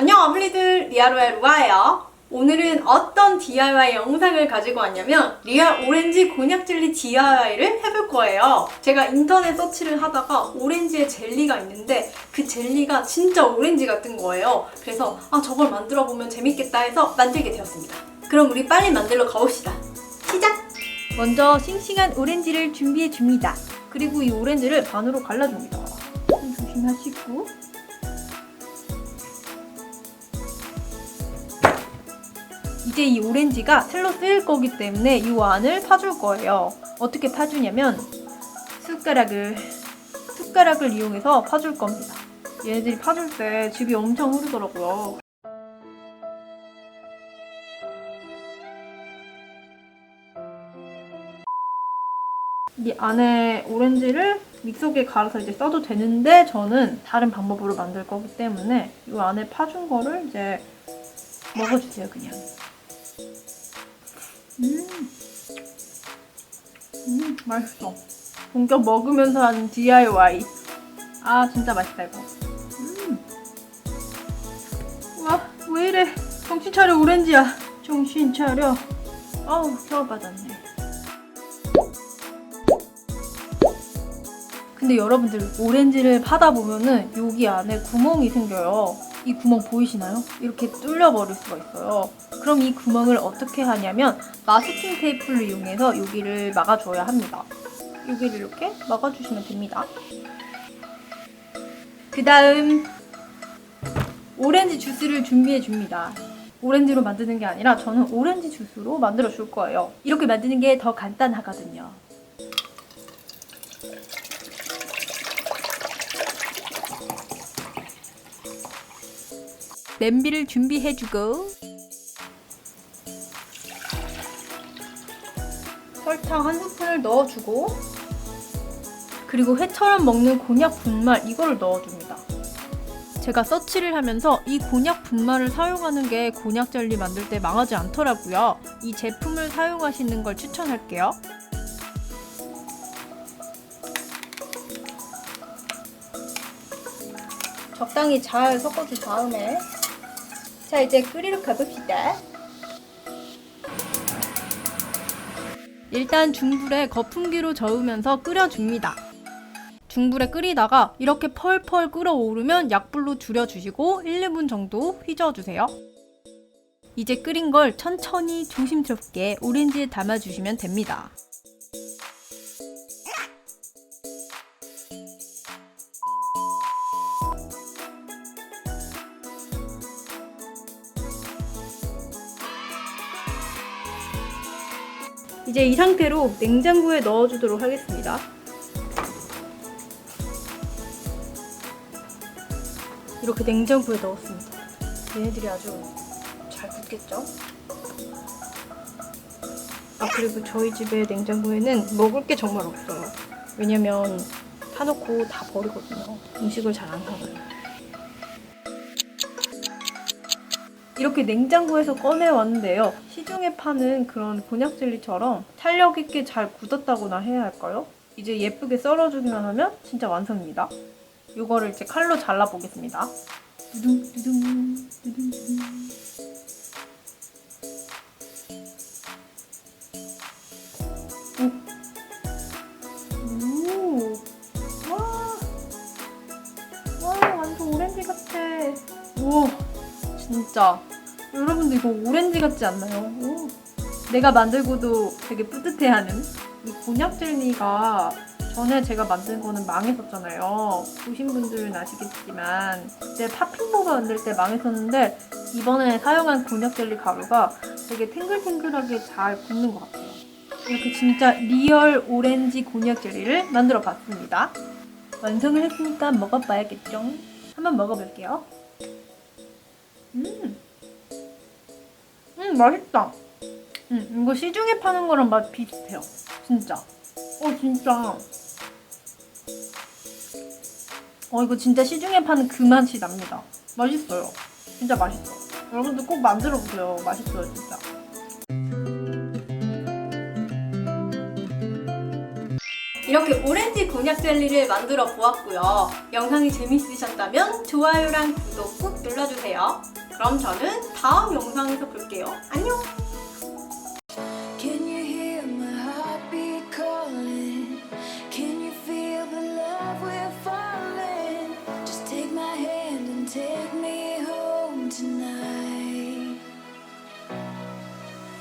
안녕 아블리들 리아로의 루아예요. 오늘은 어떤 DIY 영상을 가지고 왔냐면 리얼 오렌지 곤약 젤리 DIY를 해볼 거예요. 제가 인터넷 서치를 하다가 오렌지의 젤리가 있는데 그 젤리가 진짜 오렌지 같은 거예요. 그래서 아 저걸 만들어 보면 재밌겠다 해서 만들게 되었습니다. 그럼 우리 빨리 만들러 가봅시다. 시작! 먼저 싱싱한 오렌지를 준비해 줍니다. 그리고 이 오렌지를 반으로 갈라줍니다. 조심하시고 이제 이 오렌지가 텔로 쓰일 거기 때문에 이 안을 파줄 거예요. 어떻게 파주냐면 숟가락을 숟가락을 이용해서 파줄 겁니다. 얘네들이 파줄 때 집이 엄청 흐르더라고요. 이 안에 오렌지를 믹서기에 갈아서 이제 써도 되는데 저는 다른 방법으로 만들 거기 때문에 이 안에 파준 거를 이제 먹어주세요 그냥. 음, 음 맛있어. 본격 먹으면서 하는 DIY. 아 진짜 맛있다 이거. 음. 와, 왜 이래? 정신 차려 오렌지야. 정신 차려. 아우 겨우 받았네. 근데 여러분들 오렌지를 파다 보면은 여기 안에 구멍이 생겨요. 이 구멍 보이시나요? 이렇게 뚫려 버릴 수가 있어요. 그럼 이 구멍을 어떻게 하냐면 마스킹 테이프를 이용해서 여기를 막아줘야 합니다. 여기를 이렇게 막아주시면 됩니다. 그 다음 오렌지 주스를 준비해 줍니다. 오렌지로 만드는 게 아니라 저는 오렌지 주스로 만들어 줄 거예요. 이렇게 만드는 게 더 간단하거든요. 냄비를 준비해주고 설탕 한 스푼을 넣어주고 그리고 회처럼 먹는 곤약 분말 이거를 넣어줍니다. 제가 서치를 하면서 이 곤약 분말을 사용하는 게 곤약 젤리 만들 때 망하지 않더라고요. 이 제품을 사용하시는 걸 추천할게요. 적당히 잘 섞어준 다음에 자 이제 끓이러 가봅시다. 일단 중불에 거품기로 저으면서 끓여줍니다. 중불에 끓이다가 이렇게 펄펄 끓어오르면 약불로 줄여주시고 1, 2분 정도 휘저어주세요. 이제 끓인 걸 천천히 조심스럽게 오렌지에 담아주시면 됩니다. 이제 이 상태로 냉장고에 넣어주도록 하겠습니다. 이렇게 냉장고에 넣었습니다. 얘네들이 아주 잘 굳겠죠? 아 그리고 저희 집의 냉장고에는 먹을 게 정말 없어요. 왜냐면 사놓고 다 버리거든요. 음식을 잘 안 사놔요. 이렇게 냉장고에서 꺼내 왔는데요. 시중에 파는 그런 곤약 젤리처럼 탄력 있게 잘 굳었다고나 해야 할까요? 이제 예쁘게 썰어주기만 하면 진짜 완성입니다. 이거를 이제 칼로 잘라 보겠습니다. 두둥 두둥 두둥 두둥. 오. 오. 와. 와, 완전 오렌지 같아. 오. 진짜. 여러분들 이거 오렌지 같지 않나요? 오. 내가 만들고도 되게 뿌듯해하는 이 곤약 젤리가 전에 제가 만든 거는 망했었잖아요. 보신 분들은 아시겠지만 그때 팥핑버거 만들 때 망했었는데 이번에 사용한 곤약 젤리 가루가 되게 탱글탱글하게 잘 굽는 것 같아요. 이렇게 진짜 리얼 오렌지 곤약 젤리를 만들어 봤습니다. 완성을 했으니까 먹어봐야겠죠? 한번 먹어볼게요. 맛있다. 음, 이거 시중에 파는 거랑 맛 비슷해요. 진짜. 어, 진짜. 어, 이거 진짜 시중에 파는 그 맛이 납니다. 맛있어요. 진짜 맛있어. 여러분들 꼭 만들어 보세요. 맛있어요, 진짜. 이렇게 오렌지 곤약 젤리를 만들어 보았고요. 영상이 재밌으셨다면 좋아요랑 구독 꾹 눌러주세요. 그럼 저는 다음 영상에서 볼게요. 안녕!